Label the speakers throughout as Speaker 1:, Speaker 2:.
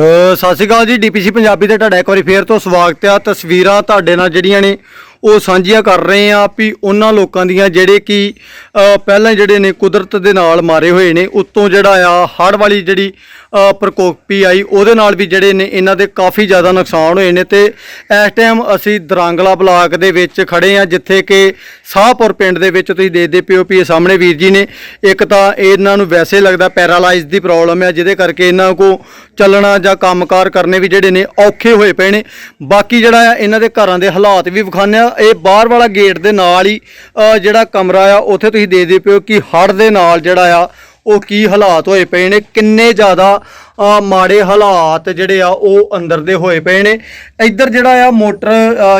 Speaker 1: ਸਤਿ ਸ਼੍ਰੀ ਅਕਾਲ ਜੀ ਡੀਪੀਸੀ ਪੰਜਾਬੀ ਤੇ ਤੁਹਾਡਾ ਇੱਕ ਵਾਰੀ ਫੇਰ ਤੋਂ ਸਵਾਗਤ ਆ ਤਸਵੀਰਾਂ ਤੁਹਾਡੇ ਨਾਲ ਜਿਹੜੀਆਂ ਨੇ ਉਹ ਸਾਂਝੀਆਂ ਕਰ ਰਹੇ ਆ ਵੀ ਉਹਨਾਂ ਲੋਕਾਂ ਦੀਆਂ ਜਿਹੜੇ ਕਿ ਪਹਿਲਾਂ ਜਿਹੜੇ ਨੇ ਕੁਦਰਤ ਦੇ ਨਾਲ ਮਾਰੇ ਹੋਏ ਨੇ, ਉਤੋਂ ਜਿਹੜਾ ਆ ਹੜ੍ਹ ਵਾਲੀ ਜਿਹੜੀ ਪ੍ਰਕੋਪੀ ਆਈ, ਉਹਦੇ ਨਾਲ ਵੀ ਜਿਹੜੇ ਨੇ ਇਹਨਾਂ ਦੇ ਕਾਫੀ ਜ਼ਿਆਦਾ ਨੁਕਸਾਨ ਹੋਏ ਨੇ ਤੇ ਇਸ ਟਾਈਮ ਅਸੀਂ ਦਰਾਂਗਲਾ ਬਲਾਕ ਦੇ ਵਿੱਚ ਖੜੇ ਆ, ਜਿੱਥੇ ਕਿ ਸਾਹਪੁਰ ਪਿੰਡ ਦੇ ਵਿੱਚ ਤੁਸੀਂ ਦੇਖਦੇ ਪਿਓ ਵੀ ਇਹ ਸਾਹਮਣੇ ਵੀਰ ਜੀ ਨੇ, ਇੱਕ ਤਾਂ ਇਹਨਾਂ ਨੂੰ ਵੈਸੇ ਲੱਗਦਾ ਪੈਰਾਲਾਈਜ਼ ਦੀ ਪ੍ਰੋਬਲਮ ਹੈ ਜਿਹਦੇ ਕਰਕੇ ਇਹਨਾਂ ਕੋ ਚੱਲਣਾ ਜਾਂ ਕੰਮਕਾਰ ਕਰਨੇ ਵੀ ਜਿਹੜੇ ਨੇ ਔਖੇ ਹੋਏ ਪਏ ਨੇ। ਬਾਕੀ ਜਿਹੜਾ ਆ, ਇਹਨਾਂ ਦੇ ਘਰਾਂ ਦੇ ਹਾਲਾਤ ਵੀ ਵਿਖਾਉਂਦੇ ਆ ਇਹ ਬਾਹਰ ਵਾਲਾ ਗੇਟ ਦੇ ਨਾਲ ਹੀ ਜਿਹੜਾ ਕਮਰਾ ਆ, ਉੱਥੇ ਤੁਸੀਂ ਦੇਖਦੇ ਪਿਓ ਕਿ ਹੜ੍ਹ ਦੇ ਨਾਲ ਜਿਹੜਾ ਆ, ਉਹ ਕੀ ਹਾਲਾਤ ਹੋਏ ਪਏ ਨੇ, ਕਿੰਨੇ ਜ਼ਿਆਦਾ ਮਾੜੇ ਹਾਲਾਤ ਜਿਹੜੇ ਆ, ਉਹ ਅੰਦਰ ਦੇ ਹੋਏ ਪਏ ਨੇ। ਇੱਧਰ ਜਿਹੜਾ ਆ, ਮੋਟਰ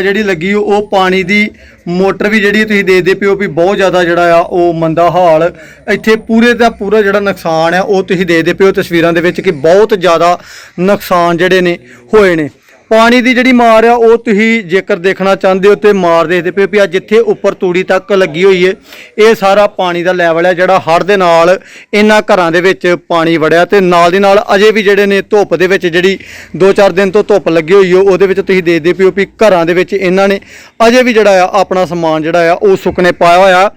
Speaker 1: ਜਿਹੜੀ ਲੱਗੀ, ਉਹ ਪਾਣੀ ਦੀ ਮੋਟਰ ਵੀ ਜਿਹੜੀ ਤੁਸੀਂ ਦੇਖਦੇ ਪਿਓ ਵੀ ਬਹੁਤ ਜ਼ਿਆਦਾ ਜਿਹੜਾ ਆ, ਉਹ ਮੰਦਾ ਹਾਲ। ਇੱਥੇ ਪੂਰੇ ਦਾ ਪੂਰਾ ਜਿਹੜਾ ਨੁਕਸਾਨ ਆ, ਉਹ ਤੁਸੀਂ ਦੇਖਦੇ ਪਿਓ ਤਸਵੀਰਾਂ ਦੇ ਵਿੱਚ ਕਿ ਬਹੁਤ ਜ਼ਿਆਦਾ ਨੁਕਸਾਨ ਜਿਹੜੇ ਨੇ, ਹੋਏ ਨੇ। ਪਾਣੀ ਦੀ ਜਿਹੜੀ ਮਾਰ ਆ, ਉਹ ਤੁਸੀਂ ਜੇਕਰ ਦੇਖਣਾ ਚਾਹੁੰਦੇ ਹੋ ਤੇ ਮਾਰ ਦੇਖਦੇ ਪਏ ਵੀ ਆ ਜਿੱਥੇ ਉੱਪਰ ਤੂੜੀ ਤੱਕ ਲੱਗੀ ਹੋਈ ਏ, ਇਹ ਸਾਰਾ ਪਾਣੀ ਦਾ ਲੈਵਲ ਹੈ ਜਿਹੜਾ ਹੜ੍ਹ ਦੇ ਨਾਲ ਇਹਨਾਂ ਘਰਾਂ ਦੇ ਵਿੱਚ ਪਾਣੀ ਵੜਿਆ ਤੇ ਨਾਲ ਦੀ ਨਾਲ ਅਜੇ ਵੀ ਜਿਹੜੇ ਨੇ ਧੁੱਪ ਦੇ ਵਿੱਚ ਜਿਹੜੀ 2-4 ਦਿਨ ਤੋਂ ਧੁੱਪ ਲੱਗੀ ਹੋਈ ਓ ਉਹਦੇ ਵਿੱਚ ਤੁਸੀਂ ਦੇਖਦੇ ਪਏ ਹੋ ਵੀ ਘਰਾਂ ਦੇ ਵਿੱਚ ਇਹਨਾਂ ਨੇ ਅਜੇ ਵੀ ਜਿਹੜਾ ਆ ਆਪਣਾ ਸਮਾਨ ਜਿਹੜਾ ਆ, ਉਹ ਸੁੱਕਣੇ ਪਾਇਆ ਹੋਇਆ।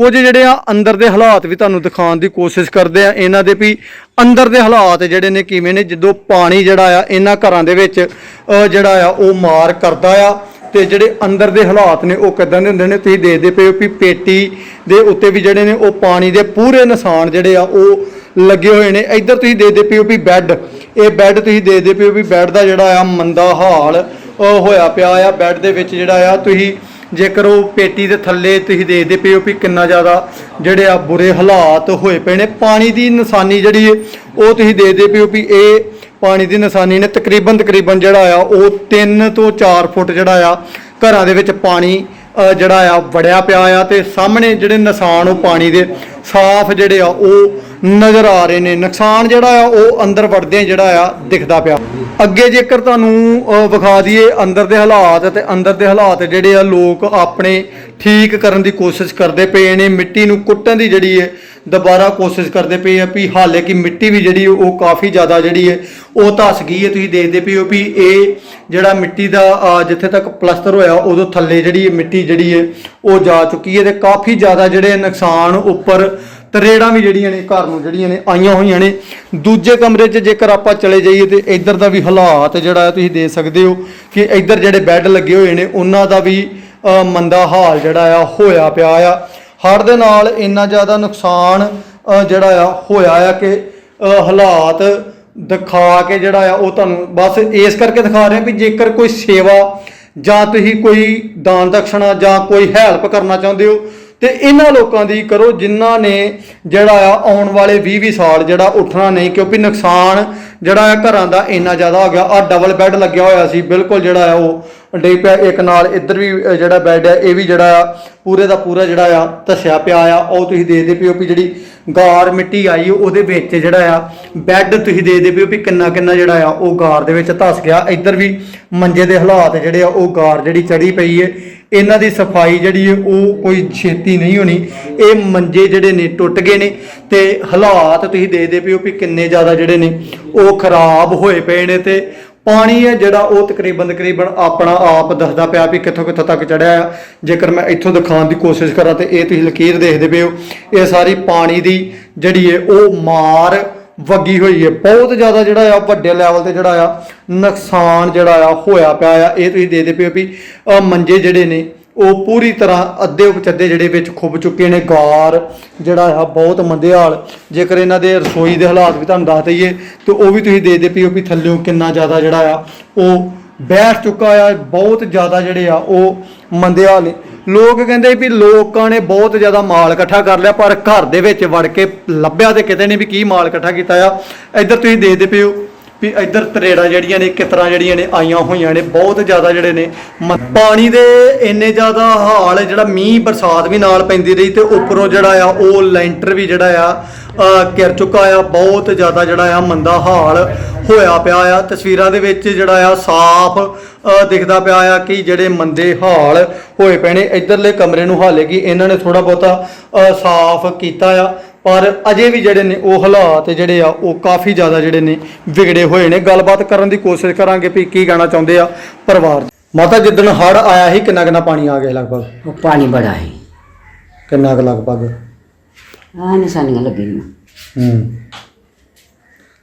Speaker 1: ਕੁਝ ਜਿਹੜੇ ਆ ਅੰਦਰ ਦੇ ਹਾਲਾਤ ਵੀ ਤੁਹਾਨੂੰ ਦਿਖਾਉਣ ਦੀ ਕੋਸ਼ਿਸ਼ ਕਰਦੇ ਆ। ਇਹਨਾਂ ਦੇ ਵੀ ਅੰਦਰ ਦੇ ਹਾਲਾਤ ਜਿਹੜੇ ਨੇ ਕਿਵੇਂ ਨੇ, ਜਦੋਂ ਪਾਣੀ ਜਿਹੜਾ ਆ ਇਹਨਾਂ ਘਰਾਂ ਦੇ ਵਿੱਚ ਜਿਹੜਾ ਆ, ਉਹ ਮਾਰ ਕਰਦਾ ਆ ਤੇ ਜਿਹੜੇ ਅੰਦਰ ਦੇ ਹਾਲਾਤ ਨੇ, ਉਹ ਕਿਦਾਂ ਦੇ ਹੁੰਦੇ ਨੇ, ਤੁਸੀਂ ਦੇਖਦੇ ਪਏ ਹੋ ਵੀ ਪੇਟੀ ਦੇ ਉੱਤੇ ਵੀ ਜਿਹੜੇ ਨੇ, ਉਹ ਪਾਣੀ ਦੇ ਪੂਰੇ ਨਿਸ਼ਾਨ ਜਿਹੜੇ ਆ, ਉਹ ਲੱਗੇ ਹੋਏ ਨੇ। ਇੱਧਰ ਤੁਸੀਂ ਦੇਖਦੇ ਪਏ ਹੋ ਵੀ ਬੈੱਡ, ਇਹ ਬੈੱਡ ਤੁਸੀਂ ਦੇਖਦੇ ਪਏ ਹੋ ਵੀ ਬੈੱਡ ਦਾ ਜਿਹੜਾ ਆ ਮੰਦਾ ਹਾਲ ਹੋਇਆ ਪਿਆ ਆ। ਬੈੱਡ ਦੇ ਵਿੱਚ ਜਿਹੜਾ ਆ ਤੁਸੀਂ ਜੇਕਰ ਉਹ ਪੇਟੀ ਦੇ ਥੱਲੇ ਤੁਸੀਂ ਦੇਖਦੇ ਪਏ ਹੋ ਵੀ ਕਿੰਨਾ ਜ਼ਿਆਦਾ ਜਿਹੜੇ ਆ ਬੁਰੇ ਹਾਲਾਤ ਹੋਏ ਪਏ ਨੇ, ਪਾਣੀ ਦੀ ਨਿਸ਼ਾਨੀ ਜਿਹੜੀ ਉਹ ਤੁਸੀਂ ਦੇਖਦੇ ਪਏ ਹੋ ਵੀ ਇਹ ਪਾਣੀ ਦੀ ਨਿਸ਼ਾਨੀ ਨੇ ਤਕਰੀਬਨ ਤਕਰੀਬਨ ਜਿਹੜਾ ਆ, ਉਹ 3 ਤੋਂ 4 ਫੁੱਟ ਜਿਹੜਾ ਆ, ਘਰਾਂ ਦੇ ਵਿੱਚ ਪਾਣੀ ਜਿਹੜਾ ਆ, ਵੜਿਆ ਪਿਆ ਆ ਤੇ ਸਾਹਮਣੇ ਜਿਹੜੇ ਨਿਸ਼ਾਨ ਉਹ ਪਾਣੀ ਦੇ, ਸਾਫ਼ ਜਿਹੜੇ ਆ, ਉਹ ਨਜ਼ਰ ਆ ਰਹੇ ਨੇ। ਨੁਕਸਾਨ ਜਿਹੜਾ ਆ, ਉਹ ਅੰਦਰ ਵੜਦਿਆਂ ਜਿਹੜਾ ਆ, ਦਿਖਦਾ ਪਿਆ। ਅੱਗੇ ਜੇਕਰ ਤੁਹਾਨੂੰ ਵਿਖਾ ਦਈਏ ਅੰਦਰ ਦੇ ਹਾਲਾਤ ਤੇ ਅੰਦਰ ਦੇ ਹਾਲਾਤ ਜਿਹੜੇ ਆ, ਲੋਕ ਆਪਣੇ ਠੀਕ ਕਰਨ ਦੀ ਕੋਸ਼ਿਸ਼ ਕਰਦੇ ਪਏ ਨੇ। ਮਿੱਟੀ ਨੂੰ ਕੁੱਟਣ ਦੀ ਜਿਹੜੀ ਹੈ ਦੁਬਾਰਾ ਕੋਸ਼ਿਸ਼ ਕਰਦੇ ਪਏ ਆ ਵੀ ਹਾਲੇ ਕਿ ਮਿੱਟੀ ਵੀ ਜਿਹੜੀ ਉਹ ਕਾਫੀ ਜ਼ਿਆਦਾ ਜਿਹੜੀ ਹੈ ਉਹ ਧਸ ਗਈ ਹੈ ਤੁਸੀਂ ਦੇਖਦੇ ਪਏ ਹੋ ਵੀ ਇਹ ਜਿਹੜਾ ਮਿੱਟੀ ਦਾ ਜਿੱਥੇ ਤੱਕ ਪਲਸਤਰ ਹੋਇਆ, ਉਦੋਂ ਥੱਲੇ ਜਿਹੜੀ ਮਿੱਟੀ ਜਿਹੜੀ ਹੈ ਉਹ ਜਾ ਚੁੱਕੀ ਹੈ ਤੇ ਕਾਫੀ ਜ਼ਿਆਦਾ ਜਿਹੜੇ ਨੁਕਸਾਨ ਉੱਪਰ ਤਰੇੜਾਂ ਵੀ ਜਿਹੜੀਆਂ ਨੇ ਘਰ ਨੂੰ ਜਿਹੜੀਆਂ ਨੇ ਆਈਆਂ ਹੋਈਆਂ ਨੇ। ਦੂਜੇ ਕਮਰੇ 'ਚ ਜੇਕਰ ਆਪਾਂ ਚਲੇ ਜਾਈਏ ਤੇ ਇੱਧਰ ਦਾ ਵੀ ਹਾਲਾਤ ਜਿਹੜਾ ਹੈ, ਤੁਸੀਂ ਦੇਖ ਸਕਦੇ ਹੋ ਕਿ ਇੱਧਰ ਜਿਹੜੇ ਬੈੱਡ ਲੱਗੇ ਹੋਏ ਨੇ, ਉਹਨਾਂ ਦਾ ਵੀ ਮੰਦਾ ਹਾਲ ਜਿਹੜਾ ਆ, ਹੋਇਆ ਪਿਆ ਆ। ਹੜ੍ਹ ਦੇ ਨਾਲ ਇੰਨਾ ਜ਼ਿਆਦਾ ਨੁਕਸਾਨ ਜਿਹੜਾ ਆ, ਹੋਇਆ ਆ ਕਿ ਹਾਲਾਤ ਦਿਖਾ ਕੇ ਜਿਹੜਾ ਆ, ਉਹ ਤੁਹਾਨੂੰ ਬਸ ਇਸ ਕਰਕੇ ਦਿਖਾ ਰਹੇ ਵੀ ਜੇਕਰ ਕੋਈ ਸੇਵਾ ਜਾਂ ਤੁਸੀਂ ਕੋਈ ਦਾਨ ਦਕਸ਼ਣਾ ਜਾਂ ਕੋਈ ਹੈਲਪ ਕਰਨਾ ਚਾਹੁੰਦੇ ਹੋ ਤੇ ਇਹਨਾਂ ਲੋਕਾਂ ਦੀ ਕਰੋ, ਜਿਨ੍ਹਾਂ ਨੇ ਜਿਹੜਾ ਆ ਆਉਣ ਵਾਲੇ 20 20 ਸਾਲ ਜਿਹੜਾ ਉੱਠਣਾ ਨਹੀਂ, ਕਿਉਂਕਿ ਨੁਕਸਾਨ ਜਿਹੜਾ ਆ ਘਰਾਂ ਦਾ ਇੰਨਾ ਜ਼ਿਆਦਾ ਹੋ ਗਿਆ। ਆ ਡਬਲ ਬੈੱਡ ਲੱਗਿਆ ਹੋਇਆ ਸੀ, ਬਿਲਕੁਲ ਜਿਹੜਾ ਆ ਉਹ ਡੇ ਪਿਆ, ਇੱਕ ਨਾਲ ਇੱਧਰ ਵੀ ਜਿਹੜਾ ਬੈੱਡ ਹੈ ਇਹ ਵੀ ਜਿਹੜਾ ਆ, ਪੂਰੇ ਦਾ ਪੂਰਾ ਜਿਹੜਾ ਆ, ਧੱਸਿਆ ਪਿਆ ਆ। ਉਹ ਤੁਸੀਂ ਦੇਖਦੇ ਪਿਓ ਵੀ ਜਿਹੜੀ ਗਾਰ ਮਿੱਟੀ ਆਈ, ਉਹਦੇ ਵਿੱਚ ਜਿਹੜਾ ਆ ਬੈੱਡ ਤੁਸੀਂ ਦੇਖਦੇ ਪਿਓ ਵੀ ਕਿੰਨਾ ਕਿੰਨਾ ਜਿਹੜਾ ਆ, ਉਹ ਗਾਰ ਦੇ ਵਿੱਚ ਧੱਸ ਗਿਆ। ਇੱਧਰ ਵੀ ਮੰਜੇ ਦੇ ਹਾਲਾਤ ਜਿਹੜੇ ਆ, ਉਹ ਗਾਰ ਜਿਹੜੀ ਚੜੀ ਪਈ ਹੈ ਇਹਨਾਂ ਦੀ ਸਫ਼ਾਈ ਜਿਹੜੀ ਹੈ ਉਹ ਕੋਈ ਛੇਤੀ ਨਹੀਂ ਹੋਣੀ। ਇਹ ਮੰਜੇ ਜਿਹੜੇ ਨੇ, ਟੁੱਟ ਗਏ ਨੇ ਤੇ ਹਾਲਾਤ ਤੁਸੀਂ ਦੇਖਦੇ ਪਿਓ ਵੀ ਕਿੰਨੇ ਜ਼ਿਆਦਾ ਜਿਹੜੇ ਨੇ, ਉਹ ਖਰਾਬ ਹੋਏ ਪਏ ਨੇ ਤੇ ਪਾਣੀ ਹੈ ਜਿਹੜਾ ਉਹ ਤਕਰੀਬਨ ਤਕਰੀਬਨ ਆਪਣਾ ਆਪ ਦੱਸਦਾ ਪਿਆ ਵੀ ਕਿੱਥੋਂ ਕਿੱਥੋਂ ਤੱਕ ਚੜਿਆ ਆ। ਜੇਕਰ ਮੈਂ ਇੱਥੋਂ ਦਿਖਾਉਣ ਦੀ ਕੋਸ਼ਿਸ਼ ਕਰਾਂ ਤੇ ਇਹ ਤੁਸੀਂ ਲਕੀਰ ਦੇਖਦੇ ਪਏ ਹੋ। ਇਹ ਸਾਰੀ ਪਾਣੀ ਦੀ ਜਿਹੜੀ ਹੈ ਉਹ ਮਾਰ ਵੱਗੀ ਹੋਈ ਹੈ। ਬਹੁਤ ਜ਼ਿਆਦਾ ਜਿਹੜਾ ਆ, ਵੱਡੇ ਲੈਵਲ ਤੇ ਜਿਹੜਾ ਆ, ਨੁਕਸਾਨ ਜਿਹੜਾ ਆ ਹੋਇਆ ਪਿਆ ਆ। ਇਹ ਤੁਸੀਂ ਦੇਖਦੇ ਪਏ ਹੋ ਵੀ ਮੰਜੇ ਜਿਹੜੇ ਨੇ ਉਹ ਪੂਰੀ ਤਰ੍ਹਾਂ ਅੱਧੇ ਉਪਚੱਦੇ ਜਿਹੜੇ ਵਿੱਚ ਖੁੱਬ ਚੁੱਕੇ ਨੇ, ਗਾਰ ਜਿਹੜਾ ਆ ਬਹੁਤ ਮੰਦੇ ਹਾਲ ਜੇਕਰ ਇਹਨਾਂ ਦੇ ਰਸੋਈ ਦੇ ਹਾਲਾਤ ਵੀ ਤੁਹਾਨੂੰ ਦੱਸ ਦਈਏ, ਤੇ ਉਹ ਵੀ ਤੁਸੀਂ ਦੇਖਦੇ ਪਏ ਹੋ ਵੀ ਥੱਲਿਓਂ ਕਿੰਨਾ ਜ਼ਿਆਦਾ ਜਿਹੜਾ ਆ, ਉਹ ਬੈਠ ਚੁੱਕਾ ਆ, ਬਹੁਤ ਜ਼ਿਆਦਾ ਜਿਹੜੇ ਆ, ਉਹ ਮੰਦੇ ਹਾਲ ਨੇ। ਲੋਕ ਕਹਿੰਦੇ ਵੀ ਲੋਕਾਂ ਨੇ ਬਹੁਤ ਜ਼ਿਆਦਾ ਮਾਲ ਇਕੱਠਾ ਕਰ ਲਿਆ, ਪਰ ਘਰ ਦੇ ਵਿੱਚ ਵੜ ਕੇ ਲੱਭਿਆ ਤੇ ਕਿਤੇ ਨਹੀਂ ਵੀ ਕੀ ਮਾਲ ਇਕੱਠਾ ਕੀਤਾ ਆ। ਇੱਧਰ ਤੁਸੀਂ ਦੇਖਦੇ ਪਏ ਹੋ ਵੀ ਇੱਧਰ ਤਰੇੜਾਂ ਜਿਹੜੀਆਂ ਨੇ ਕਿਸ ਜਿਹੜੀਆਂ ਨੇ ਆਈਆਂ ਹੋਈਆਂ ਨੇ ਬਹੁਤ ਜ਼ਿਆਦਾ ਜਿਹੜੇ ਨੇ। ਮ- ਪਾਣੀ ਦੇ ਇੰਨੇ ਜ਼ਿਆਦਾ ਹਾਲ ਜਿਹੜਾ ਮੀਂਹ ਬਰਸਾਤ ਵੀ ਨਾਲ ਪੈਂਦੀ ਰਹੀ ਤੇ ਉੱਪਰੋਂ ਜਿਹੜਾ ਆ ਉਹ ਲੈਂਟਰ ਵੀ ਜਿਹੜਾ ਆ ਅ, ਗਿਰ ਚੁੱਕਾ ਆ। ਬਹੁਤ ਜ਼ਿਆਦਾ ਜਿਹੜਾ ਆ ਮੰਦਾ ਹਾਲ ਹੋਇਆ ਪਿਆ ਆ। ਤਸਵੀਰਾਂ ਦੇ ਵਿੱਚ ਜਿਹੜਾ ਆ ਸਾਫ਼ ਦਿਖਦਾ ਪਿਆ ਆ ਕਿ ਜਿਹੜੇ ਮੰਦੇ ਹਾਲ ਹੋਏ ਪਏ ਨੇ। ਇਧਰਲੇ ਕਮਰੇ ਨੂੰ ਹਾਲੇ ਕਿ ਇਹਨਾਂ ਨੇ ਥੋੜਾ ਬਹੁਤਾ ਸਾਫ਼ ਕੀਤਾ ਆ। ਪਰ ਅਜੇ ਵੀ ਜਿਹੜੇ ਨੇ ਉਹ ਹਾਲਾਤ ਜਿਹੜੇ ਆ ਉਹ ਕਾਫੀ ਜ਼ਿਆਦਾ ਜਿਹੜੇ ਨੇ ਵਿਗੜੇ ਹੋਏ ਨੇ। ਗੱਲਬਾਤ ਕਰਨ ਦੀ ਕੋਸ਼ਿਸ਼ ਕਰਾਂਗੇ ਵੀ ਕੀ ਕਹਿਣਾ ਚਾਹੁੰਦੇ ਆ ਪਰਿਵਾਰ। ਮਾਤਾ ਜਿੱਦਣ ਹੜ ਆਇਆ ਸੀ ਕਿੰਨਾ ਕਿੰਨਾ ਪਾਣੀ ਆ ਗਿਆ ਲਗਭਗ?
Speaker 2: ਉਹ ਪਾਣੀ ਬੜਾ ਹੈ
Speaker 1: ਕਿੰਨਾ ਕੁ ਲਗਭਗ?
Speaker 2: ਆ ਨਿਸ਼ਾਨੀਆਂ ਲੱਗੀਆਂ।
Speaker 1: ਹੂੰ।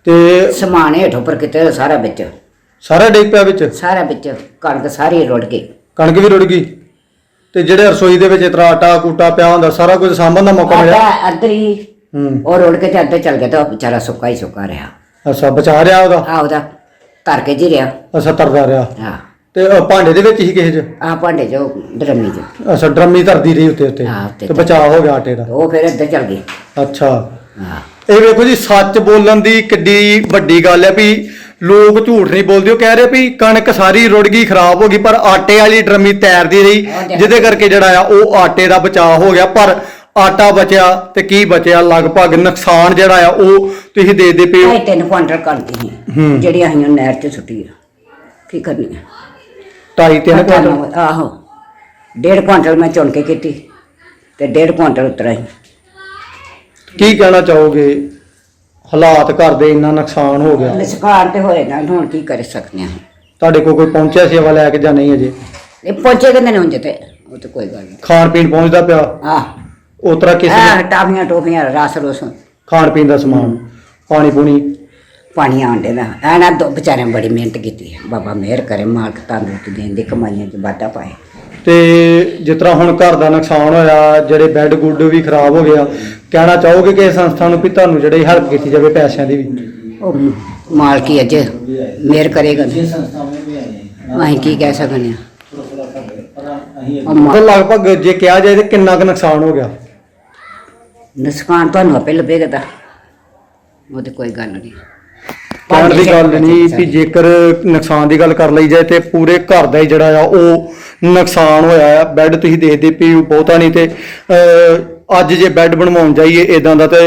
Speaker 1: ਤੇ
Speaker 2: ਸਮਾਨ ਹੇਠੋਂ ਪਰ ਕਿਤੇ ਸਾਰਾ ਵਿੱਚ।
Speaker 1: ਸਾਰਾ ਡਿੱਗ ਪਿਆ ਵਿੱਚ?
Speaker 2: ਸਾਰਾ ਵਿੱਚ। ਕਣਕ ਸਾਰੀ ਰੁੜ ਗਈ।
Speaker 1: ਕਣਕ ਵੀ ਰੁੜ ਗਈ? ਤੇ ਜਿਹੜੇ ਰਸੋਈ ਦੇ ਵਿੱਚ ਇਤਰਾ ਆਟਾ ਕੂਟਾ ਪਿਆ ਹੁੰਦਾ ਸਾਰਾ ਕੁਝ ਸਾਂਭਣ ਦਾ ਮੌਕਾ ਮਿਲਿਆ?
Speaker 2: ਆਟਾ ਅੱਧਰ ਹੀ
Speaker 1: ਹੂੰ।
Speaker 2: ਉਹ ਰੁੜ ਕੇ ਤੇ ਅੱਧਰ ਚਲ ਗਿਆ ਤਾਂ ਉਹ ਵਿਚਾਰਾ ਸੁੱਕਾ ਹੀ ਸੁੱਕਾ ਰਿਹਾ।
Speaker 1: ਅੱਛਾ ਬਚਾ ਰਿਹਾ ਉਹਦਾ?
Speaker 2: ਆ ਉਹਦਾ ਧਰ ਕੇ ਜੀ ਰਿਹਾ।
Speaker 1: ਅੱਛਾ ਤਰਦਾ ਰਿਹਾ।
Speaker 2: ਹਾਂ।
Speaker 1: ਤੇ ਭਾਂਡੇ ਦੇ ਵਿੱਚ ਹੀ ਕਿਸੇ ਚ?
Speaker 2: ਆ ਭਾਂਡੇ ਜੋ ਡਰਮੀ ਚ।
Speaker 1: ਅੱਛਾ ਡਰਮੀ ਧਰਦੀ ਰਹੀ ਉੱਤੇ ਉੱਤੇ।
Speaker 2: ਹਾਂ, ਉੱਤੇ
Speaker 1: ਤੇ ਬਚਾਅ ਹੋ ਗਿਆ ਆਟੇ ਦਾ?
Speaker 2: ਉਹ ਫਿਰ ਅੱਧਰ ਚਲ ਗਈ।
Speaker 1: ਅੱਛਾ।
Speaker 2: ਹਾਂ।
Speaker 1: ਇਹ ਵੇਖੋ ਜੀ ਸੱਚ ਬੋਲਣ ਦੀ ਕਿੱਡੀ ਵੱਡੀ ਗੱਲ ਹੈ ਵੀ ਲੋਕ ਝੂਠ ਨਹੀਂ ਬੋਲਦੇ ਉਹ ਕਹਿ ਰਹੇ ਵੀ ਕਣਕ ਸਾਰੀ ਰੁੜ ਗਈ ਖਰਾਬ ਹੋ ਗਈ ਪਰ ਆਟੇ ਵਾਲੀ ਡਰਮੀ ਤੈਰਦੀ ਰਹੀ ਜਿਹਦੇ ਕਰਕੇ ਜਿਹੜਾ ਆ ਉਹ ਆਟੇ ਦਾ ਬਚਾਅ ਹੋ ਗਿਆ। ਪਰ ਆਟਾ ਬਚਿਆ ਤੇ ਕੀ ਬਚਿਆ? ਲਗਭਗ ਨੁਕਸਾਨ ਜਿਹੜਾ ਆ ਉਹ ਤੁਸੀਂ ਦੇਖਦੇ ਪਏ ਹੋ।
Speaker 2: ਢਾਈ ਤਿੰਨ ਕੁਆਂਟਲ ਕਣਕ ਸੀ। ਜਿਹੜੀ ਅਸੀਂ ਉਹ ਨਹਿਰ ਚ ਸੁੱਟੀ ਆ। ਕੀ ਕਰਨੀ ਆ?
Speaker 1: ਢਾਈ ਤਿੰਨ ਕੁਆਂਟਲ?
Speaker 2: ਆਹੋ। ਡੇਢ ਕੁਆਂਟਲ ਮੈਂ ਚੁਣ ਕੇ ਕੀਤੀ ਤੇ ਡੇਢ ਕੁਆਂਟਲ ਉਤਰਾ ਹੀ
Speaker 1: ਕੀ ਕਹਿਣਾ ਚਾਹੋਗੇ? ਹਾਲਾਤ ਘਰ ਦੇ ਇੰਨਾ ਨੁਕਸਾਨ ਹੋ ਗਿਆ।
Speaker 2: ਨਿਸਕਾਰ ਤੇ ਹੋਏ ਨਾ ਹੁਣ ਕੀ ਕਰ ਸਕਦੇ ਆ
Speaker 1: ਤੁਹਾਡੇ ਕੋਲ ਕੋਈ ਪਹੁੰਚਿਆ ਸੇਵਾ ਲੈ ਕੇ ਜਾਂ ਨਹੀਂ ਅਜੇ?
Speaker 2: ਇਹ ਪਹੁੰਚੇ ਕਿੰਨੇ ਨੇ ਹੁੰਦੇ ਤੇ ਉਹ ਤੇ ਕੋਈ ਗੱਲ ਨਹੀਂ।
Speaker 1: ਖਾਣ ਪੀਣ ਪਹੁੰਚਦਾ ਪਿਆ?
Speaker 2: ਆਹ।
Speaker 1: ਉਸ ਤਰ੍ਹਾਂ ਕਿਸੇ
Speaker 2: ਆਹ
Speaker 1: ਨੂੰ
Speaker 2: ਟਾਫੀਆਂ ਟੋਫੀਆਂ ਰਸ ਰਸ।
Speaker 1: ਖਾਣ ਪੀਣ ਦਾ ਸਮਾਨ ਪਾਣੀ ਪੂਣੀ?
Speaker 2: ਪਾਣੀ ਆਂਡੇ ਦਾ ਐਨਾ ਦੋ ਵਿਚਾਰਿਆਂ ਬੜੀ ਮਿਹਨਤ ਕੀਤੀ। ਹੈ ਬਾਬਾ ਮਿਹਰ ਕਰੇ ਮਾਲਕ ਤੰਦਰੁਸਤੀ ਦੇਣ ਦੀ ਕਮਾਈਆਂ 'ਚ ਵਾਧਾ ਪਾਏ।
Speaker 1: ਤੇ ਜਿਸ ਤਰ੍ਹਾਂ ਹੁਣ ਘਰ ਦਾ ਨੁਕਸਾਨ ਹੋਇਆ ਜਿਹੜੇ ਬੈੱਡ ਗੁੱਡ ਵੀ ਖਰਾਬ ਹੋ ਗਿਆ ਕਹਿਣਾ ਚਾਹੋਗੇ ਕਿ ਇਸ ਸੰਸਥਾ ਨੂੰ ਵੀ ਤੁਹਾਨੂੰ ਜਿਹੜੀ ਹੈਲਪ ਕੀਤੀ ਜਾਵੇ ਪੈਸਿਆਂ ਦੀ ਵੀ?
Speaker 2: ਉਹ ਮਾਲਕੀ ਅੱਜ ਮਿਹਰ ਕਰੇਗਾ। ਅਸੀਂ ਕੀ ਕਹਿ ਸਕਦੇ ਆ ਉਹ ਮਾ-
Speaker 1: ਮਤਲਬ ਲਗਭਗ ਜੇ ਕਿਹਾ ਜਾਏ ਤੇ ਕਿੰਨਾ ਕੁ ਨੁਕਸਾਨ ਹੋ ਗਿਆ?
Speaker 2: ਨੁਕਸਾਨ ਤੁਹਾਨੂੰ ਆਪੇ ਲੱਭੇਗਾ ਤਾਂ। ਉਹ ਤੇ ਕੋਈ ਗੱਲ ਨਹੀਂ।
Speaker 1: ਕਹਿਣ ਦੀ ਗੱਲ ਨਹੀਂ ਵੀ ਜੇਕਰ ਨੁਕਸਾਨ ਦੀ ਗੱਲ ਕਰ ਲਈ ਜਾਏ ਤੇ ਪੂਰੇ ਘਰ ਦਾ ਹੀ ਜਿਹੜਾ ਆ ਉਹ ਨੁਕਸਾਨ ਹੋਇਆ ਆ। ਬੈੱਡ ਤੁਸੀਂ ਦੇਖਦੇ ਹੋ ਬਹੁਤਾ ਨਹੀਂ ਤੇ ਅਹ, ਅੱਜ ਜੇ ਬੈੱਡ ਬਣਵਾਉਣ ਜਾਈਏ ਇਦਾਂ ਦਾ ਤੇ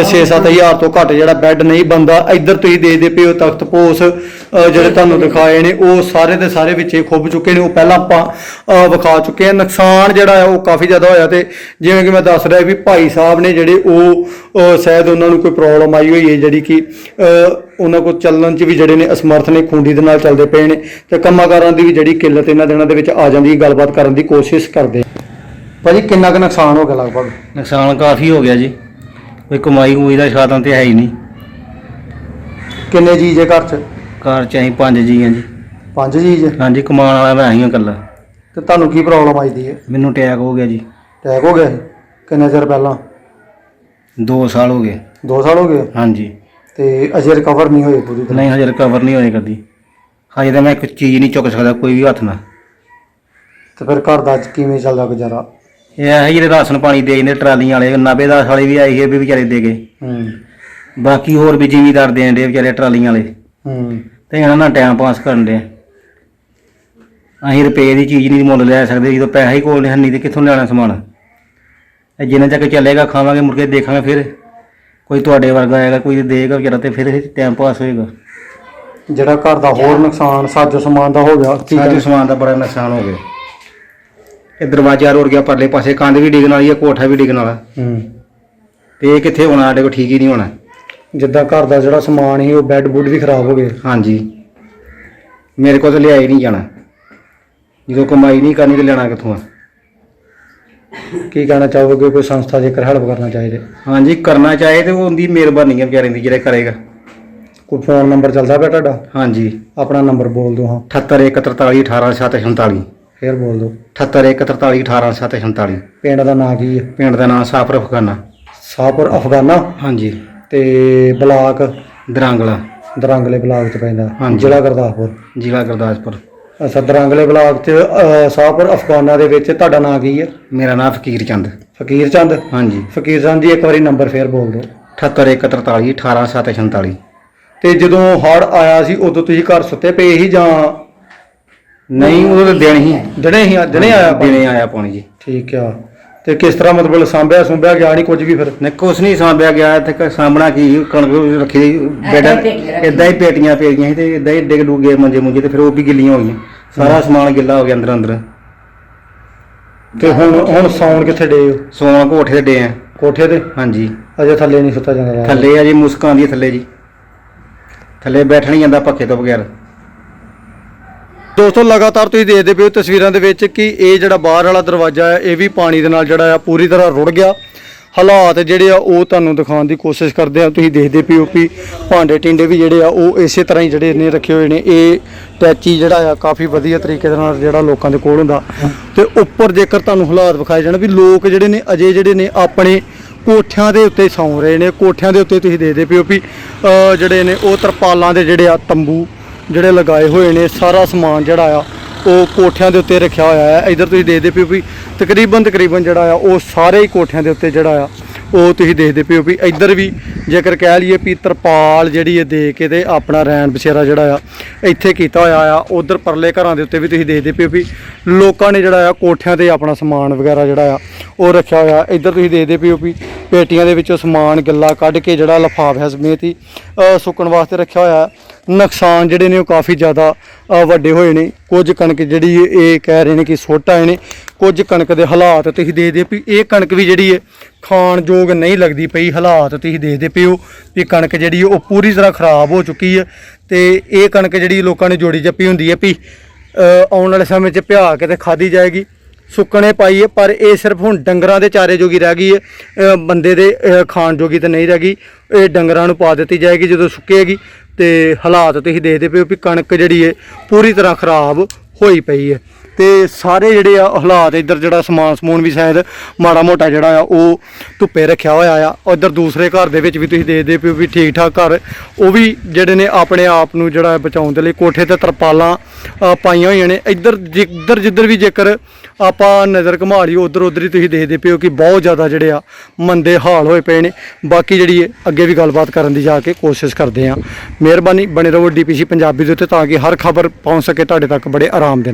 Speaker 1: 6-7000 ਤੋਂ ਘੱਟ ਜਿਹੜਾ ਬੈੱਡ ਨਹੀਂ ਬੰਦਾ ਇੱਧਰ ਤੁਸੀਂ ਦੇਖਦੇ ਹੋ ਤਖਤ ਪੋਸ ਜਿਹੜੇ ਤੁਹਾਨੂੰ ਦਿਖਾਏ ਨੇ ਉਹ ਸਾਰੇ ਦੇ ਸਾਰੇ ਵਿੱਚੇ ਖੁੱਭ ਚੁੱਕੇ ਨੇ ਉਹ ਪਹਿਲਾਂ ਆਪਾਂ ਵਿਖਾ ਚੁੱਕੇ ਆ ਨੁਕਸਾਨ ਜਿਹੜਾ ਆ ਉਹ ਕਾਫੀ ਜ਼ਿਆਦਾ ਹੋਇਆ ਤੇ ਜਿਵੇਂ ਕਿ ਮੈਂ ਦੱਸ ਰਿਹਾ ਵੀ ਭਾਈ ਸਾਹਿਬ ਨੇ ਜਿਹੜੇ ਉਹ ਸ਼ਾਇਦ ਉਹਨਾਂ ਨੂੰ ਕੋਈ ਪ੍ਰੋਬਲਮ ਆਈ ਹੋਈ ਹੈ ਜਿਹੜੀ ਕਿ ਉਹਨਾਂ ਕੋਲ ਚੱਲਣ 'ਚ ਵੀ ਜਿਹੜੇ ਨੇ ਅਸਮਰਥ ਨੇ ਖੁੰਡੀ ਦੇ ਨਾਲ ਚੱਲਦੇ ਪਏ ਨੇ ਤੇ ਕੰਮਾਂਕਾਰਾਂ ਦੀ ਵੀ ਜਿਹੜੀ ਕਿੱਲਤ ਇਹਨਾਂ ਦਿਨਾਂ ਦੇ ਵਿੱਚ ਆ ਜਾਂਦੀ ਗੱਲਬਾਤ ਕਰਨ ਦੀ ਕੋਸ਼ਿਸ਼ ਕਰਦੇ ਭਾਜੀ ਕਿੰਨਾ ਕੁ ਨੁਕਸਾਨ ਹੋ ਗਿਆ ਲਗਭਗ?
Speaker 3: ਨੁਕਸਾਨ ਕਾਫੀ ਹੋ ਗਿਆ ਜੀ। ਕੋਈ ਕਮਾਈ ਕਮੂਈ ਦਾ ਸਾਧਨ ਤੇ ਹੈ ਹੀ ਨਹੀਂ।
Speaker 1: ਕਿੰਨੇ ਜੀ ਜੇ ਘਰ 'ਚ?
Speaker 3: ਘਰ ਚ ਅਸੀਂ ਪੰਜ ਜੀ ਹਾਂ ਜੀ।
Speaker 1: ਪੰਜ ਜੀ ਜੇ?
Speaker 3: ਹਾਂਜੀ ਕਮਾਉਣ ਵਾਲਾ ਮੈਂ ਹੀ ਹਾਂ ਇਕੱਲਾ।
Speaker 1: ਤੇ ਤੁਹਾਨੂੰ ਕੀ ਪ੍ਰੋਬਲਮ ਆਈ ਦੀ ਹੈ
Speaker 3: ਮੈਨੂੰ ਅਟੈਕ ਹੋ ਗਿਆ ਜੀ।
Speaker 1: ਟੈਕ ਹੋ ਗਿਆ ਸੀ? ਕਿੰਨੇ ਚਿਰ ਪਹਿਲਾਂ?
Speaker 3: 2 ਸਾਲ ਹੋ ਗਏ।
Speaker 1: 2 ਸਾਲ ਹੋ ਗਏ?
Speaker 3: ਹਾਂਜੀ।
Speaker 1: ਤੇ ਅਜੇ ਰਿਕਵਰ ਨਹੀਂ ਹੋਏ ਪੂਰੀ ਤਰ੍ਹਾਂ
Speaker 3: ਨਹੀਂ ਹਜੇ ਰਿਕਵਰ ਨਹੀਂ ਹੋਏ ਕਦੀ। ਹਜੇ ਤਾਂ ਮੈਂ ਇੱਕ ਚੀਜ਼ ਨਹੀਂ ਚੁੱਕ ਸਕਦਾ ਕੋਈ ਵੀ ਹੱਥ ਨਾਲ।
Speaker 1: ਤੇ ਫਿਰ ਘਰ ਦਾ ਅੱਜ ਕਿਵੇਂ ਚੱਲਦਾ ਗੁਜ਼ਾਰਾ?
Speaker 3: ਇਹ ਹੈ ਜਿਹੜੇ ਰਾਸ਼ਨ ਪਾਣੀ ਦੇ ਜਾਂਦੇ ਟਰਾਲੀਆਂ ਵਾਲੇ 90 ਦਸ ਵਾਲੇ ਵੀ ਆਏ ਸੀ ਇਹ ਵੀ ਵਿਚਾਰੇ ਦੇ ਗਏ।
Speaker 1: ਹੂੰ।
Speaker 3: ਬਾਕੀ ਹੋਰ ਵੀ ਜ਼ਿਮੀਦਾਰ ਦੇਣ ਦੇ ਵਿਚਾਰੇ ਟਰਾਲੀਆਂ ਵਾਲੇ।
Speaker 1: ਹੂੰ।
Speaker 3: ਤੇ ਇਹਨਾਂ ਨਾਲ ਟਾਈਮ ਪਾਸ ਕਰਨ ਦੇ ਅਸੀਂ ਰੁਪਏ ਦੀ ਚੀਜ਼ ਨਹੀਂ ਮੁੱਲ ਲੈ ਸਕਦੇ ਜਦੋਂ ਪੈਸਾ ਹੀ ਕੋਲ ਨਹੀਂ ਤੇ ਕਿੱਥੋਂ ਲਿਆਉਣਾ ਸਮਾਨ? ਇਹ ਜਿੰਨਾ ਤੱਕ ਚੱਲੇਗਾ ਖਾਵਾਂਗੇ ਮੁੜ ਕੇ ਦੇਖਾਂਗੇ ਫਿਰ। ਕੋਈ ਤੁਹਾਡੇ ਵਰਗਾ ਆਏਗਾ ਕੋਈ ਦੇਗਾ ਵਿਚਾਰਾ ਤੇ ਫਿਰ ਟਾਈਮ ਪਾਸ ਹੋਏਗਾ।
Speaker 1: ਜਿਹੜਾ ਘਰ ਦਾ ਹੋਰ ਨੁਕਸਾਨ ਸਾਜੋ ਸਮਾਨ ਦਾ ਹੋ ਗਿਆ ਕੀ?
Speaker 3: ਸਮਾਨ ਦਾ ਬੜਾ ਨੁਕਸਾਨ ਹੋ ਗਿਆ। ਇਹ ਦਰਵਾਜ਼ਾ ਰੋੜ ਗਿਆ ਪਰਲੇ ਪਾਸੇ ਕੰਧ ਵੀ ਡਿੱਗਣ ਵਾਲੀ ਹੈ ਕੋਠਾ ਵੀ ਡਿੱਗਣ ਵਾਲਾ।
Speaker 1: ਹੂੰ।
Speaker 3: ਤੇ ਇਹ ਕਿੱਥੇ ਹੋਣਾ ਸਾਡੇ ਕੋਲ ਠੀਕ ਹੀ ਨਹੀਂ ਹੋਣਾ।
Speaker 1: ਜਿੱਦਾਂ ਘਰ ਦਾ ਜਿਹੜਾ ਸਮਾਨ ਸੀ ਉਹ ਬੈੱਡ ਬੁੱਡ ਵੀ ਖਰਾਬ ਹੋ ਗਏ।
Speaker 3: ਹਾਂਜੀ। ਮੇਰੇ ਕੋਲ ਤਾਂ ਲਿਆਈ ਨਹੀਂ ਜਾਣਾ। ਜਦੋਂ ਕਮਾਈ ਨਹੀਂ ਕਰਨੀ ਤੇ ਲੈਣਾ ਕਿੱਥੋਂ ਆ?
Speaker 1: ਕੀ ਕਹਿਣਾ ਚਾਹੋਗੇ ਕੋਈ ਸੰਸਥਾ ਜੇਕਰ ਹੈਲਪ ਕਰਨਾ ਚਾਹੀਦੇ
Speaker 3: ਹਾਂਜੀ ਕਰਨਾ ਚਾਹੇ ਤੇ ਉਹ ਉਹਦੀ ਮਿਹਰਬਾਨੀ ਹੈ ਵਿਚਾਰੇ ਦੀ ਜਿਹੜਾ ਕਰੇਗਾ।
Speaker 1: ਕੋਈ ਫੋਨ ਨੰਬਰ ਚੱਲਦਾ ਪਿਆ ਤੁਹਾਡਾ?
Speaker 3: ਹਾਂਜੀ।
Speaker 1: ਆਪਣਾ ਨੰਬਰ ਬੋਲ ਦਿਓ ਹਾਂ।
Speaker 3: 78 143 18 747
Speaker 1: ਫੇਰ ਬੋਲ ਦਿਓ
Speaker 3: 78 143 18 747
Speaker 1: ਪਿੰਡ ਦਾ ਨਾਂ ਕੀ ਹੈ?
Speaker 3: ਪਿੰਡ ਦਾ ਨਾਮ ਸਾਫਰ ਅਫਗਾਨਾ।
Speaker 1: ਸਾਹਪੁਰ ਅਫਗਾਨਾ?
Speaker 3: ਹਾਂਜੀ।
Speaker 1: ਤੇ ਬਲਾਕ?
Speaker 3: ਦਰਾਂਗਲਾ।
Speaker 1: ਦਰੰਗਲੇ ਬਲਾਕ ਚ ਪੈਂਦਾ। ਜ਼ਿਲ੍ਹਾ ਗੁਰਦਾਸਪੁਰ।
Speaker 3: ਜ਼ਿਲ੍ਹਾ ਗੁਰਦਾਸਪੁਰ।
Speaker 1: ਅੱਛਾ ਦਰੰਗਲੇ ਬਲਾਕ ਚ ਸਾਹਪੁਰ ਅਫਗਾਨਾ ਦੇ ਵਿੱਚ ਤੁਹਾਡਾ ਨਾਂ ਕੀ ਹੈ?
Speaker 3: ਮੇਰਾ ਨਾਮ ਫਕੀਰ ਚੰਦ।
Speaker 1: ਫਕੀਰ ਚੰਦ?
Speaker 3: ਹਾਂਜੀ।
Speaker 1: ਫਕੀਰ ਚੰਦ ਜੀ ਇੱਕ ਵਾਰੀ ਨੰਬਰ ਫੇਰ ਬੋਲ ਦਿਓ।
Speaker 3: 78 143 18 747
Speaker 1: ਤੇ ਜਦੋਂ ਹੜ ਆਇਆ ਸੀ ਉਦੋਂ ਤੁਸੀਂ ਘਰ ਸੁੱਤੇ ਪਏ ਸੀ ਜਾਂ
Speaker 3: ਨਹੀਂ ਉਦੋਂ ਤਾਂ ਦਿਨ ਹੀ
Speaker 1: ਦਿਨੇ ਹੀ ਦਿਨੇ ਆਇਆ ਪਾਣੀ?
Speaker 3: ਦਿਨੇ ਆਇਆ ਪਾਣੀ ਜੀ।
Speaker 1: ਠੀਕ ਆ। ਤੇ ਕਿਸ ਤਰ੍ਹਾਂ ਮਤਲਬ ਸਾਂਭਿਆ ਸੁੰਭਿਆ ਗਿਆ ਨਹੀਂ ਕੁਝ ਵੀ ਫਿਰ?
Speaker 3: ਨੇ ਕੁਛ ਨਹੀਂ ਸਾਂਭਿਆ ਗਿਆ ਇੱਥੇ ਸਾਂਭਣਾ ਕੀ ਕਣਕ ਰੱਖੀ
Speaker 2: ਹੀ ਪੇਟੀਆਂ ਰੱਖੀਆਂ।
Speaker 3: ਇਦਾਂ ਹੀ ਪੇਟੀਆਂ ਪੈ ਗਈਆਂ ਸੀ ਤੇ ਇਦਾਂ ਹੀ ਡਿੱਗ ਡੁੱਗ ਗਏ ਮੰਜੇ ਮੁੰਜੇ ਤੇ ਫਿਰ ਉਹ ਵੀ ਗਿੱਲੀਆਂ ਹੋ ਗਈਆਂ ਸਾਰਾ ਸਮਾਨ ਗਿੱਲਾ ਹੋ ਗਿਆ ਅੰਦਰ ਅੰਦਰ।
Speaker 1: ਤੇ ਹੁਣ ਹੁਣ ਸੌਣ ਕਿੱਥੇ ਡੇ ਹੋ?
Speaker 3: ਸੋਨਾ ਕੋਠੇ ਤੇ ਡੇ ਆ।
Speaker 1: ਕੋਠੇ ਤੇ?
Speaker 3: ਹਾਂਜੀ।
Speaker 1: ਅਜੇ ਥੱਲੇ ਨਹੀਂ ਸੁੱਤਾ ਜਾਂਦਾ
Speaker 3: ਥੱਲੇ ਆ ਜੀ ਮੁਸਕ ਆਉਂਦੀ ਹੈ ਥੱਲੇ ਜੀ। ਥੱਲੇ ਬੈਠ ਨਹੀਂ ਜਾਂਦਾ ਪੱਖੇ ਤੋਂ ਬਗੈਰ।
Speaker 1: ਦੋਸਤੋ, ਲਗਾਤਾਰ ਤੁਸੀਂ ਦੇਖਦੇ ਪਏ ਹੋ ਤਸਵੀਰਾਂ ਦੇ ਵਿੱਚ ਕਿ ਇਹ ਜਿਹੜਾ ਬਾਹਰ ਵਾਲਾ ਦਰਵਾਜ਼ਾ ਹੈ, ਇਹ ਵੀ ਪਾਣੀ ਦੇ ਨਾਲ ਜਿਹੜਾ ਆ ਪੂਰੀ ਤਰ੍ਹਾਂ ਰੁੜ ਗਿਆ। ਹਾਲਾਤ ਜਿਹੜੇ ਆ, ਉਹ ਤੁਹਾਨੂੰ ਦਿਖਾਉਣ ਦੀ ਕੋਸ਼ਿਸ਼ ਕਰਦੇ ਆ ਤੁਸੀਂ ਦੇਖਦੇ ਪਏ ਹੋ ਕਿ ਭਾਂਡੇ ਟਿੰਡੇ ਵੀ ਜਿਹੜੇ ਆ, ਉਹ ਇਸੇ ਤਰ੍ਹਾਂ ਹੀ ਜਿਹੜੇ ਨੇ ਰੱਖੇ ਹੋਏ ਨੇ। ਇਹ ਟੈਚੀ ਜਿਹੜਾ ਆ, ਕਾਫੀ ਵਧੀਆ ਤਰੀਕੇ ਦੇ ਨਾਲ ਜਿਹੜਾ ਲੋਕਾਂ ਦੇ ਕੋਲ ਹੁੰਦਾ। ਤੇ ਉੱਪਰ ਜੇਕਰ ਤੁਹਾਨੂੰ ਹਾਲਾਤ ਵਿਖਾਏ ਜਾਣ ਵੀ ਲੋਕ ਜਿਹੜੇ ਨੇ, ਅਜੇ ਜਿਹੜੇ ਨੇ, ਆਪਣੇ ਕੋਠਿਆਂ ਦੇ ਉੱਤੇ ਸੌਂ ਰਹੇ ਨੇ। ਕੋਠਿਆਂ ਦੇ ਉੱਤੇ ਤੁਸੀਂ ਦੇਖਦੇ ਪਏ ਹੋ ਵੀ ਜਿਹੜੇ ਨੇ, ਉਹ ਤਰਪਾਲਾਂ ਦੇ ਜਿਹੜੇ ਆ ਤੰਬੂ ਜਿਹੜੇ ਲਗਾਏ ਹੋਏ ਨੇ, ਸਾਰਾ ਸਮਾਨ ਜਿਹੜਾ ਆ, ਉਹ ਕੋਠਿਆਂ ਦੇ ਉੱਤੇ ਰੱਖਿਆ ਹੋਇਆ ਹੈ ਇਧਰ ਤੁਸੀਂ ਦੇਖਦੇ ਪਿਓ ਵੀ ਤਕਰੀਬਨ ਤਕਰੀਬਨ ਜਿਹੜਾ ਆ, ਉਹ ਸਾਰੇ ਹੀ ਕੋਠਿਆਂ ਦੇ ਉੱਤੇ ਜਿਹੜਾ ਆ, ਉਹ ਤੁਸੀਂ ਦੇਖਦੇ ਪਿਓ ਵੀ ਇੱਧਰ ਵੀ ਜੇਕਰ ਕਹਿ ਲਈਏ ਵੀ ਤਰਪਾਲ ਜਿਹੜੀ ਇਹ ਦੇ ਕੇ ਤੇ ਆਪਣਾ ਰੈਣ ਬਸੇਰਾ ਜਿਹੜਾ ਆ, ਇੱਥੇ ਕੀਤਾ ਹੋਇਆ ਆ। ਉਧਰ ਪਰਲੇ ਘਰਾਂ ਦੇ ਉੱਤੇ ਵੀ ਤੁਸੀਂ ਦੇਖਦੇ ਪਿਓ ਵੀ ਲੋਕਾਂ ਨੇ ਜਿਹੜਾ ਆ, ਕੋਠਿਆਂ ਤੇ ਆਪਣਾ ਸਮਾਨ ਵਗੈਰਾ ਜਿਹੜਾ ਆ, ਉਹ ਰੱਖਿਆ ਹੋਇਆ। ਇੱਧਰ ਤੁਸੀਂ ਦੇਖਦੇ ਪਿਓ ਵੀ ਪੇਟੀਆਂ ਦੇ ਵਿੱਚੋਂ ਸਮਾਨ, ਗੱਲਾ ਕੱਢ ਕੇ ਜਿਹੜਾ ਲਿਫਾਫਿਆਂ ਸਮੇਤ ਹੀ ਸੁੱਕਣ ਵਾਸਤੇ ਰੱਖਿਆ ਹੋਇਆ। ਨੁਕਸਾਨ ਜਿਹੜੇ ਨੇ ਉਹ ਕਾਫੀ ਜ਼ਿਆਦਾ ਵੱਡੇ ਹੋਏ ਨੇ। ਕੁਝ ਕਣਕ ਜਿਹੜੀ ਇਹ ਕਹਿ ਰਹੇ ਨੇ ਕਿ ਸੁੱਟ ਆਏ ਨੇ। ਕੁਝ ਕਣਕ ਦੇ ਹਾਲਾਤ ਤੁਸੀਂ ਦੇਖਦੇ ਵੀ ਇਹ ਕਣਕ ਵੀ ਜਿਹੜੀ ਹੈ, ਖਾਣ ਯੋਗ ਨਹੀਂ ਲੱਗਦੀ ਪਈ। ਹਾਲਾਤ ਤੁਸੀਂ ਦੇਖਦੇ ਪਏ ਹੋ ਵੀ ਕਣਕ ਜਿਹੜੀ ਉਹ ਪੂਰੀ ਤਰ੍ਹਾਂ ਖਰਾਬ ਹੋ ਚੁੱਕੀ ਹੈ। ਤੇ ਇਹ ਕਣਕ ਜਿਹੜੀ ਲੋਕਾਂ ਨੇ ਜੋੜੀ ਜੱਪੀ ਹੁੰਦੀ ਹੈ ਵੀ ਆਉਣ ਵਾਲੇ ਸਮੇਂ 'ਚ ਭਿਆ ਕੇ ਤੇ ਖਾਧੀ ਜਾਏਗੀ। ਸੁੱਕਣੇ ਪਾਈਏ ਪਰ ਇਹ ਸਿਰਫ ਹੁਣ ਡੰਗਰਾਂ ਦੇ ਚਾਰੇ ਜੋਗੀ ਰਹਿ ਗਈ ਹੈ। ਬੰਦੇ ਦੇ ਖਾਣ ਜੋਗੀ ਤੇ ਨਹੀਂ ਰਹਿ ਗਈ। ਇਹ ਡੰਗਰਾਂ ਨੂੰ ਪਾ ਦਿੱਤੀ ਜਾਏਗੀ ਜਦੋਂ ਸੁੱਕੇਗੀ। ਤੇ ਹਾਲਾਤ ਤੁਸੀਂ ਦੇਖਦੇ ਪਏ ਹੋ ਵੀ ਕਣਕ ਜਿਹੜੀ ਹੈ ਪੂਰੀ ਤਰ੍ਹਾਂ ਖਰਾਬ ਹੋਈ ਪਈ ਹੈ ਤੇ ਸਾਰੇ ਜਿਹੜੇ ਆ ਹਾਲਾਤ ਇੱਧਰ ਜਿਹੜਾ ਸਮਾਨ ਸਮੂਨ ਵੀ ਸ਼ਾਇਦ ਮਾੜਾ ਮੋਟਾ ਜਿਹੜਾ ਆ ਉਹ ਧੁੱਪੇ ਰੱਖਿਆ ਹੋਇਆ ਆ। ਉਧਰ ਦੂਸਰੇ ਘਰ ਦੇ ਵਿੱਚ ਵੀ ਤੁਸੀਂ ਦੇਖਦੇ ਪਏ ਹੋ ਵੀ ਠੀਕ ਠਾਕ ਘਰ। ਉਹ ਵੀ ਜਿਹੜੇ ਨੇ ਆਪਣੇ ਆਪ ਨੂੰ ਜਿਹੜਾ ਬਚਾਉਣ ਦੇ ਲਈ ਕੋਠੇ ਤੇ ਤਰਪਾਲਾਂ ਪਾਈਆਂ ਹੋਈਆਂ ਨੇ। ਇੱਧਰ ਜਿੱਧਰ ਜਿੱਧਰ ਵੀ ਜੇਕਰ ਆਪਾਂ ਨਜ਼ਰ ਘੁਮਾ ਲਈ ਉਧਰ ਉਧਰ ਹੀ ਤੁਸੀਂ ਦੇਖਦੇ ਪਏ ਹੋ ਕਿ ਬਹੁਤ ਜ਼ਿਆਦਾ ਜਿਹੜੇ ਆ ਮੰਦੇ ਹਾਲ ਹੋਏ ਪਏ ਨੇ। ਬਾਕੀ ਜਿਹੜੀ ਹੈ ਅੱਗੇ ਵੀ ਗੱਲਬਾਤ ਕਰਨ ਦੀ ਜਾ ਕੇ ਕੋਸ਼ਿਸ਼ ਕਰਦੇ ਆ ਮਿਹਰਬਾਨੀ, ਬਣੇ ਰਹੋ ਡੀਪੀਸੀ ਪੰਜਾਬੀ ਦੇ ਉੱਤੇ ਤਾਂ ਕਿ ਹਰ ਖਬਰ ਪਹੁੰਚ ਸਕੇ ਤੁਹਾਡੇ ਤੱਕ ਬੜੇ ਆਰਾਮ ਦੇ ਨਾਲ।